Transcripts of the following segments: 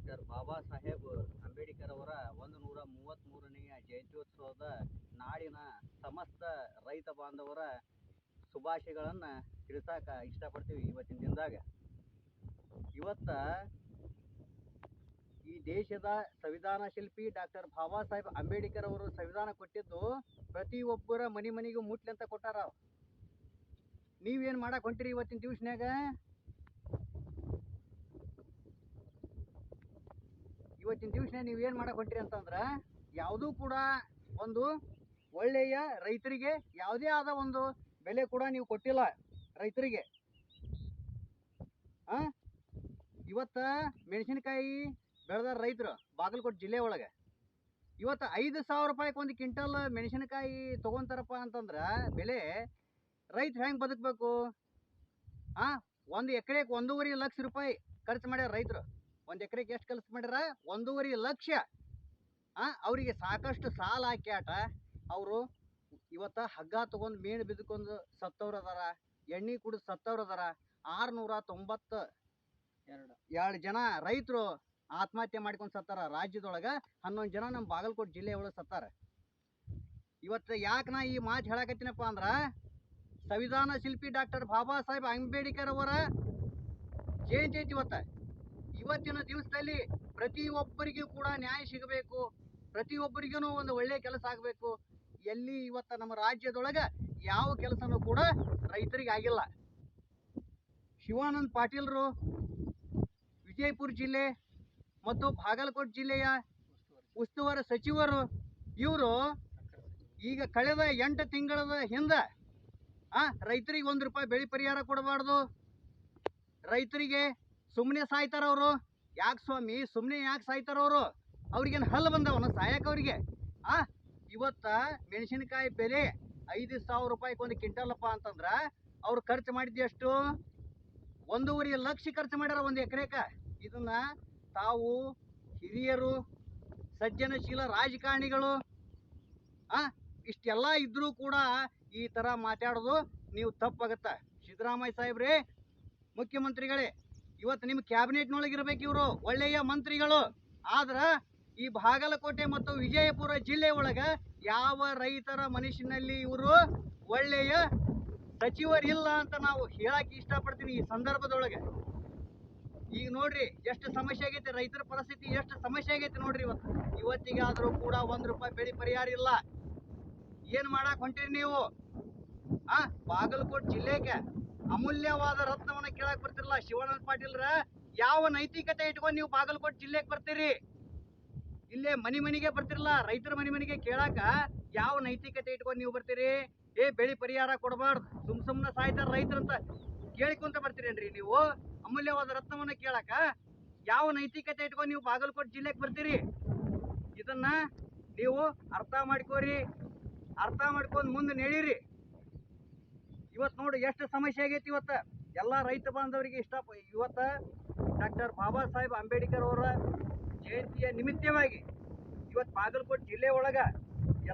Doctor Baba Saheb Ambedkar ಅವರ ಒಂದು ನೂರ ಮೂವತ್ತ್ ಮೂರನೆಯ ಜಯಂತ್ಯೋತ್ಸವದ ನಾಡಿನ ಸಮಸ್ತ ರೈತ ಬಾಂಧವರ ಶುಭಾಶಯಗಳನ್ನ ತಿಳಿಸಾಕ ಇಷ್ಟಪಡ್ತೀವಿ ಇವತ್ತಿನ ದಿನದಾಗ. ಇವತ್ತ ಈ ದೇಶದ ಸಂವಿಧಾನ ಶಿಲ್ಪಿ ಡಾಕ್ಟರ್ ಬಾಬಾ ಸಾಹೇಬ್ ಅಂಬೇಡ್ಕರ್ ಅವರು ಸಂವಿಧಾನ ಕೊಟ್ಟಿದ್ದು ಪ್ರತಿಯೊಬ್ಬರ ಮನೆ ಮನೆಗೂ ಮುಟ್ಲಿ ಅಂತ ಕೊಟ್ಟಾರ ನೀವೇನು ಮಾಡಕ್ಕೆ ಹೊಂಟಿರಿ ಇವತ್ತಿನ ದಿವ್ಸನ್ಯಾಗ? ಇವತ್ತಿನ ದಿವಸ ನೀವು ಏನು ಮಾಡಕ್ ಹೊಂಟಿರಿ ಅಂತಂದ್ರೆ ಯಾವುದೂ ಕೂಡ ಒಂದು ಒಳ್ಳೆಯ ರೈತರಿಗೆ ಯಾವುದೇ ಆದ ಒಂದು ಬೆಲೆ ಕೂಡ ನೀವು ಕೊಟ್ಟಿಲ್ಲ ರೈತರಿಗೆ. ಆ? ಇವತ್ತು ಮೆಣಸಿನಕಾಯಿ ಬೆಳೆದಾರ ರೈತರು ಬಾಗಲಕೋಟೆ ಜಿಲ್ಲೆ ಒಳಗೆ. ಇವತ್ತು ಐದು ಸಾವಿರ ರೂಪಾಯಿಗೆ ಒಂದು ಕ್ವಿಂಟಲ್ ಮೆಣಸಿನಕಾಯಿ ತೊಗೊಂತಾರಪ್ಪ ಅಂತಂದ್ರೆ ಬೆಲೆ ರೈತ ಹೆಂಗೆ ಬದುಕಬೇಕು? ಆ? ಒಂದು ಎಕರೆಗೆ ಒಂದೂವರೆ ಲಕ್ಷ ರೂಪಾಯಿ ಖರ್ಚು ಮಾಡ್ಯಾರ ರೈತರು. ಒಂದು ಎಕರೆಗೆ ಎಷ್ಟು ಕೆಲಸ ಮಾಡ್ಯಾರ? ಒಂದೂವರೆ ಲಕ್ಷ. ಅವರಿಗೆ ಸಾಕಷ್ಟು ಸಾಲ ಹಾಕ್ಯಾಟ ಅವರು ಇವತ್ತು ಹಗ್ಗ ತೊಗೊಂಡು ಮೀನು ಬಿದ್ದುಕೊಂಡು ಸತ್ತವ್ರು ಅದಾರ. ಎಣ್ಣೆ ಕುಡಿದು ಸತ್ತವ್ರು ಅದಾರ. ಆರುನೂರ ತೊಂಬತ್ತು ಎರಡು ಎರಡು ಜನ ರೈತರು ಆತ್ಮಹತ್ಯೆ ಮಾಡ್ಕೊಂಡು ಸತ್ತಾರ. ರಾಜ್ಯದೊಳಗೆ ಹನ್ನೊಂದು ಜನ ನಮ್ಮ ಬಾಗಲಕೋಟೆ ಜಿಲ್ಲೆ ಒಳಗೆ ಸತ್ತಾರ. ಇವತ್ತು ಯಾಕೆ ನಾ ಈ ಮಾತು ಹೇಳಕತ್ತೀನಪ್ಪ ಅಂದ್ರೆ, ಸಂವಿಧಾನ ಶಿಲ್ಪಿ ಡಾಕ್ಟರ್ ಬಾಬಾ ಸಾಹೇಬ್ ಅಂಬೇಡ್ಕರ್ ಅವರ ಜಯಂತಿ ಐತಿ ಇವತ್ತ. ಇವತ್ತಿನ ದಿವಸದಲ್ಲಿ ಪ್ರತಿಯೊಬ್ಬರಿಗೂ ಕೂಡ ನ್ಯಾಯ ಸಿಗಬೇಕು. ಪ್ರತಿಯೊಬ್ಬರಿಗೂ ಒಂದು ಒಳ್ಳೆಯ ಕೆಲಸ ಆಗಬೇಕು. ಎಲ್ಲಿ ಇವತ್ತ ನಮ್ಮ ರಾಜ್ಯದೊಳಗೆ ಯಾವ ಕೆಲಸನೂ ಕೂಡ ರೈತರಿಗೆ ಆಗಿಲ್ಲ. ಶಿವಾನಂದ್ ಪಾಟೀಲ್ರು ವಿಜಯಪುರ ಜಿಲ್ಲೆ ಮತ್ತು ಬಾಗಲಕೋಟೆ ಜಿಲ್ಲೆಯ ಉಸ್ತುವಾರಿ ಸಚಿವರು, ಇವರು ಈಗ ಕಳೆದ ಎಂಟು ತಿಂಗಳ ಹಿಂದೆ, ಆ, ರೈತರಿಗೆ ಒಂದು ರೂಪಾಯಿ ಬೆಳೆ ಪರಿಹಾರ ಕೊಡಬಾರ್ದು. ರೈತರಿಗೆ ಸುಮ್ಮನೆ ಸಾಯ್ತಾರ ಅವರು? ಯಾಕೆ ಸ್ವಾಮಿ? ಸುಮ್ಮನೆ ಯಾಕೆ ಸಾಯ್ತಾರ ಅವರು? ಅವ್ರಿಗೇನು ಹಲ್ಲು ಬಂದವನ? ಸಾಯಕ್ಕೆ ಅವರಿಗೆ. ಆ, ಇವತ್ತ ಮೆಣಸಿನಕಾಯಿ ಬೆಲೆ ಐದು ಸಾವಿರ ರೂಪಾಯಿಗೆ ಒಂದು ಕ್ವಿಂಟಲಪ್ಪ ಅಂತಂದ್ರೆ ಅವ್ರು ಖರ್ಚು ಮಾಡಿದ್ದು ಎಷ್ಟು? ಒಂದೂವರೆ ಲಕ್ಷ ಖರ್ಚು ಮಾಡ್ಯಾರ ಒಂದು ಎಕರೆಕ. ಇದನ್ನ ತಾವು ಹಿರಿಯರು, ಸಜ್ಜನಶೀಲ ರಾಜಕಾರಣಿಗಳು, ಆ, ಇಷ್ಟೆಲ್ಲ ಇದ್ದರೂ ಕೂಡ ಈ ಥರ ಮಾತಾಡೋದು ನೀವು ತಪ್ಪಾಗತ್ತ? ಸಿದ್ದರಾಮಯ್ಯ ಸಾಹೇಬ್ರೇ, ಮುಖ್ಯಮಂತ್ರಿಗಳೇ ಇವತ್ತು ನಿಮ್ಮ ಕ್ಯಾಬಿನೆಟ್ನೊಳಗೆ ಇರ್ಬೇಕು ಇವರು, ಒಳ್ಳೆಯ ಮಂತ್ರಿಗಳು. ಆದ್ರೆ ಈ ಬಾಗಲಕೋಟೆ ಮತ್ತು ವಿಜಯಪುರ ಜಿಲ್ಲೆ ಒಳಗೆ ಯಾವ ರೈತರ ಮನುಷ್ಯನಲ್ಲಿ ಇವರು ಒಳ್ಳೆಯ ಸಚಿವರಿಲ್ಲ ಅಂತ ನಾವು ಹೇಳಕ್ಕೆ ಇಷ್ಟಪಡ್ತೀನಿ ಈ ಸಂದರ್ಭದೊಳಗೆ. ಈಗ ನೋಡ್ರಿ, ಎಷ್ಟು ಸಮಸ್ಯೆ ಆಗೈತೆ, ರೈತರ ಪರಿಸ್ಥಿತಿ ಎಷ್ಟು ಸಮಸ್ಯೆ ಆಗೈತೆ ನೋಡ್ರಿ ಇವತ್ತು. ಇವತ್ತಿಗೆ ಆದರೂ ಕೂಡ ಒಂದು ರೂಪಾಯಿ ಬೆಳೆ ಪರಿಹಾರ ಇಲ್ಲ. ಏನು ಮಾಡಕ್ಕೆ ಹೊಂಟಿರಿ ನೀವು? ಆ, ಬಾಗಲಕೋಟೆ ಜಿಲ್ಲೆಗೆ ಅಮೂಲ್ಯವಾದ ರತ್ನವನ್ನ ಕೇಳಕ್ ಬರ್ತಿರಲ್ಲ ಶಿವಾನಂದ ಪಾಟೀಲ್ರ ಯಾವ ನೈತಿಕತೆ ಇಟ್ಕೊಂಡು ನೀವು ಬಾಗಲಕೋಟೆ ಜಿಲ್ಲೆಗೆ ಬರ್ತೀರಿ? ಇಲ್ಲೇ ಮನಿ ಮನಿಗೆ ಬರ್ತಿರಲ್ಲ ರೈತರ ಮನಿ ಮನಿಗೆ ಕೇಳಾಕ ಯಾವ ನೈತಿಕತೆ ಇಟ್ಕೊಂಡು ನೀವು ಬರ್ತೀರಿ? ಏ, ಬೆಳಿ ಪರಿಹಾರ ಕೊಡಬಾರ್ದು. ಸುಮ್ ಸುಮ್ನೆ ಸಾಯ್ತಾರ ರೈತರಂತ ಕೇಳಿಕೊಂತ ಬರ್ತೀರೇನ್ರಿ ನೀವು? ಅಮೂಲ್ಯವಾದ ರತ್ನವನ್ನ ಕೇಳಾಕ ಯಾವ ನೈತಿಕತೆ ಇಟ್ಕೊಂಡು ನೀವು ಬಾಗಲಕೋಟೆ ಜಿಲ್ಲೆಗೆ ಬರ್ತೀರಿ? ಇದನ್ನ ನೀವು ಅರ್ಥ ಮಾಡ್ಕೋರಿ. ಅರ್ಥ ಮಾಡ್ಕೊಂಡು ಮುಂದೆ ನಡೀರಿ ಇವತ್ತು ನೋಡಿ ಎಷ್ಟು ಸಮಸ್ಯೆ ಆಗೈತಿ ಇವತ್ತು. ಎಲ್ಲ ರೈತ ಬಾಂಧವರಿಗೆ ಇಷ್ಟ ಇವತ್ತು ಡಾಕ್ಟರ್ ಬಾಬಾ ಸಾಹೇಬ್ ಅಂಬೇಡ್ಕರ್ ಅವರ ಜಯಂತಿಯ ನಿಮಿತ್ತವಾಗಿ ಇವತ್ತು ಬಾಗಲಕೋಟೆ ಜಿಲ್ಲೆ ಒಳಗ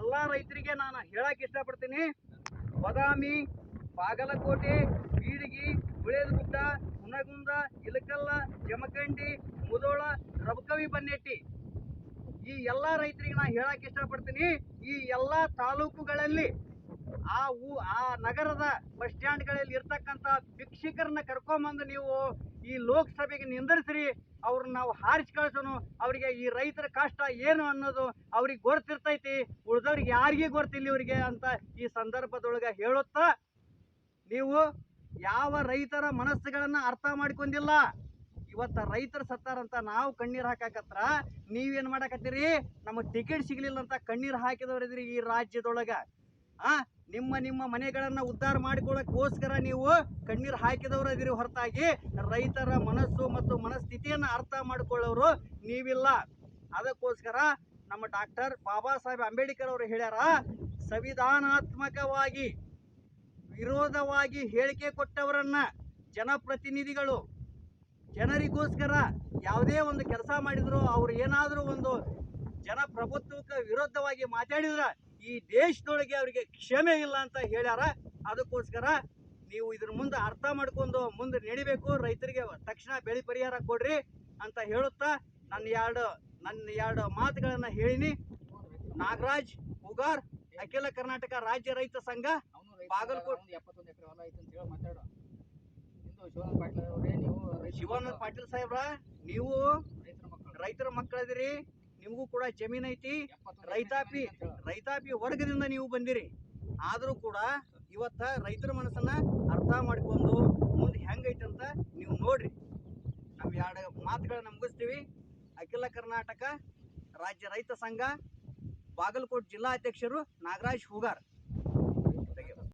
ಎಲ್ಲ ರೈತರಿಗೆ ನಾನು ಹೇಳಕ್ಕೆ ಇಷ್ಟಪಡ್ತೀನಿ ಬದಾಮಿ, ಬಾಗಲಕೋಟೆ ಬೀಳಗಿ ಗುಳೇದಗುಡ್ಡ ಹುನಗುಂದ ಇಲಕಲ್ಲ, ಜಮಖಂಡಿ, ಮುದೋಳ, ರಬಕವಿ ಬನ್ನೆಟ್ಟಿ ಈ ಎಲ್ಲಾ ರೈತರಿಗೆ ನಾನು ಹೇಳಕ್ಕೆ ಇಷ್ಟಪಡ್ತೀನಿ ಈ ಎಲ್ಲಾ ತಾಲೂಕುಗಳಲ್ಲಿ ಆ ಊ, ಆ ನಗರದ ಬಸ್ ಸ್ಟ್ಯಾಂಡ್ಗಳಲ್ಲಿ ಇರ್ತಕ್ಕಂಥ ಭಿಕ್ಷುಕರನ್ನ ಕರ್ಕೊಂಬಂದು ನೀವು ಈ ಲೋಕಸಭೆಗೆ ನಿಂದರ್ಸ್ರಿ. ಅವ್ರನ್ನ ನಾವು ಹಾರಿಸಿ ಕಳ್ಸೋನು. ಅವರಿಗೆ ಈ ರೈತರ ಕಷ್ಟ ಏನು ಅನ್ನೋದು ಅವ್ರಿಗೆ ಗೊತ್ತಿರ್ತೈತಿ. ಉಳ್ದವ್ರಿಗೆ ಯಾರಿಗೆ ಗೊತ್ತಿಲ್ಲ ಇವರಿಗೆ ಅಂತ ಈ ಸಂದರ್ಭದೊಳಗೆ ಹೇಳುತ್ತಾ, ನೀವು ಯಾವ ರೈತರ ಮನಸ್ಸುಗಳನ್ನು ಅರ್ಥ ಮಾಡ್ಕೊಂಡಿಲ್ಲ, ಇವತ್ತ ರೈತರು ಸತ್ತಾರಂತ ನಾವು ಕಣ್ಣೀರು ಹಾಕಾಕತ್ರ ನೀವೇನು ಮಾಡಕತ್ತೀರಿ? ನಮಗೆ ಟಿಕೆಟ್ ಸಿಗ್ಲಿಲ್ಲ ಅಂತ ಕಣ್ಣೀರ್ ಹಾಕಿದವ್ರಿದ್ರಿ ಈ ರಾಜ್ಯದೊಳಗೆ. ಆ ನಿಮ್ಮ ನಿಮ್ಮ ಮನೆಗಳನ್ನ ಉದ್ಧಾರ ಮಾಡಿಕೊಳ್ಳೋಕ್ಕೋಸ್ಕರ ನೀವು ಕಣ್ಣೀರು ಹಾಕಿದವರು ಇದೀರಿ ಹೊರತಾಗಿ ರೈತರ ಮನಸ್ಸು ಮತ್ತು ಮನಸ್ಥಿತಿಯನ್ನ ಅರ್ಥ ಮಾಡಿಕೊಳ್ಳೋರು ನೀವಿಲ್ಲ. ಅದಕ್ಕೋಸ್ಕರ ನಮ್ಮ ಡಾಕ್ಟರ್ ಬಾಬಾ ಸಾಹೇಬ್ ಅಂಬೇಡ್ಕರ್ ಅವರು ಹೇಳ್ಯಾರ, ಸಂವಿಧಾನಾತ್ಮಕವಾಗಿ ವಿರೋಧವಾಗಿ ಹೇಳಿಕೆ ಕೊಟ್ಟವರನ್ನ ಜನಪ್ರತಿನಿಧಿಗಳು, ಜನರಿಗೋಸ್ಕರ ಯಾವುದೇ ಒಂದು ಕೆಲಸ ಮಾಡಿದ್ರು ಅವ್ರು ಏನಾದರೂ ಒಂದು ಜನಪ್ರಭುತ್ವಕ್ಕೆ ವಿರುದ್ಧವಾಗಿ ಮಾತಾಡಿದ್ರ ಈ ದೇಶದೊಳಗೆ ಅವರಿಗೆ ಕ್ಷಮೆ ಇಲ್ಲ ಅಂತ ಹೇಳ್ಯಾರ. ಅದಕ್ಕೋಸ್ಕರ ನೀವು ಇದ್ರ ಮುಂದೆ ಅರ್ಥ ಮಾಡ್ಕೊಂಡು ಮುಂದೆ ನಡಿಬೇಕು. ರೈತರಿಗೆ ತಕ್ಷಣ ಬೆಳೆ ಪರಿಹಾರ ಕೊಡ್ರಿ ಅಂತ ಹೇಳುತ್ತಾ ನನ್ನ ಎರಡು ನನ್ನ ಎರಡು ಮಾತುಗಳನ್ನು ಹೇಳಿನಿ. ನಾಗರಾಜ್ ಉಗಾರ್ ಅಖಿಲ ಕರ್ನಾಟಕ ರಾಜ್ಯ ರೈತ ಸಂಘ ಬಾಗಲಕೋಟ್- ಒಂದು ಎಪ್ಪತ್ತೊಂದು ಎಕರೆ ಹೊಲ ಐತೆ ಅಂತ ಹೇಳಿ ಮಾತಾಡು. ಇಂದು ಶಿವಾನಂದ ಪಾಟೀಲ್ ಅವರೇ ನೀವು ರೈತರ ಶಿವಾನಂದ ಪಾಟೀಲ್ ಸಾಹೇಬ್ರ ನೀವು ರೈತರ ಮಕ್ಕಳು. ರೈತರ ಮಕ್ಕಳದಿರಿ. ನಿಮಗೂ ಕೂಡ ಜಮೀನ್ ಐತಿ. ರೈತಾಪಿ. ರೈತಾಪಿ ವರ್ಗದಿಂದ ನೀವು ಬಂದಿರಿ, ಆದರೂ ಕೂಡ ಇವತ್ತ ರೈತರ ಮನಸ್ಸನ್ನ ಅರ್ಥ ಮಾಡಿಕೊಂಡು ಮುಂದೆ ಹೆಂಗೈತೆ ಅಂತ ನೀವು ನೋಡ್ರಿ. ನಾವು ಎರಡು ಮಾತುಗಳನ್ನ ಮುಗಿಸ್ತೀವಿ. ಅಖಿಲ ಕರ್ನಾಟಕ ರಾಜ್ಯ ರೈತ ಸಂಘ, ಬಾಗಲಕೋಟೆ ಜಿಲ್ಲಾ ಅಧ್ಯಕ್ಷರು ನಾಗರಾಜ್ ಹೂಗಾರ್.